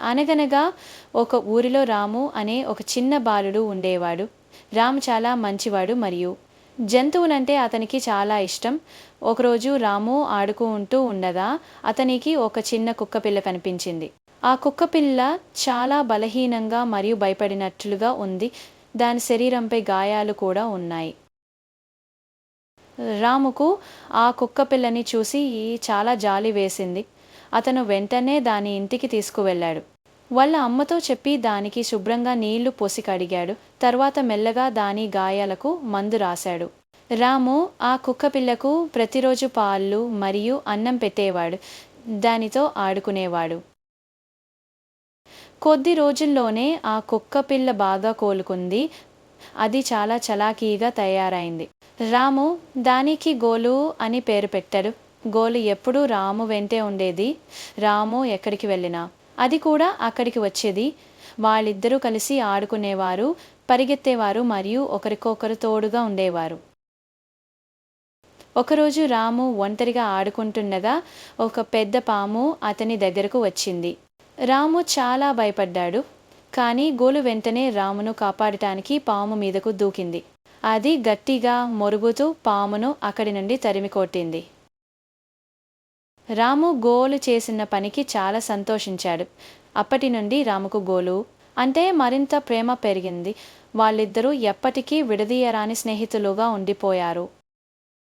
అనగనగా ఒక ఊరిలో రాము అనే ఒక చిన్న బాలుడు ఉండేవాడు. రాము చాలా మంచివాడు మరియు జంతువులంటే అతనికి చాలా ఇష్టం. ఒకరోజు రాము ఆడుకుంటూ ఉండగా అతనికి ఒక చిన్న కుక్కపిల్ల కనిపించింది. ఆ కుక్కపిల్ల చాలా బలహీనంగా మరియు భయపడినట్లుగా ఉంది. దాని శరీరంపై గాయాలు కూడా ఉన్నాయి. రాముకు ఆ కుక్కపిల్లని చూసి చాలా జాలి వేసింది. అతను వెంటనే దాని ఇంటికి తీసుకువెళ్ళాడు. వాళ్ళ అమ్మతో చెప్పి దానికి శుభ్రంగా నీళ్ళు పోసి కడిగాడు. తర్వాత మెల్లగా దాని గాయాలకు మందు రాశాడు. రాము ఆ కుక్కపిల్లకు ప్రతిరోజు పాలు మరియు అన్నం పెట్టేవాడు. దానితో ఆడుకునేవాడు. కొద్ది రోజుల్లోనే ఆ కుక్కపిల్ల బాగా కోలుకుంది. అది చాలా చలాకీగా తయారైంది. రాము దానికి గోలు అని పేరు పెట్టాడు. గోలు ఎప్పుడూ రాము వెంటే ఉండేది. రాము ఎక్కడికి వెళ్ళినా. అది కూడా అక్కడికి వచ్చేది. వాళ్ళిద్దరూ కలిసి ఆడుకునేవారు పరిగెత్తేవారు మరియు ఒకరికొకరు తోడుగా ఉండేవారు. ఒకరోజు రాము ఒంటరిగా ఆడుకుంటుండగా ఒక పెద్ద పాము అతని దగ్గరకు వచ్చింది. రాము చాలా భయపడ్డాడు కానీ గోలు వెంటనే రామును కాపాడటానికి పాము మీదకు దూకింది. అది గట్టిగా మొరుగుతూ పామును అక్కడి నుండి తరిమి కొట్టింది రాము గోలు చేసిన పనికి చాలా సంతోషించాడు. అప్పటి నుండి రాముకు గోలు. అంటే మరింత ప్రేమ పెరిగింది. వాళ్ళిద్దరూ ఎప్పటికీ విడదీయరాని స్నేహితులుగా ఉండిపోయారు.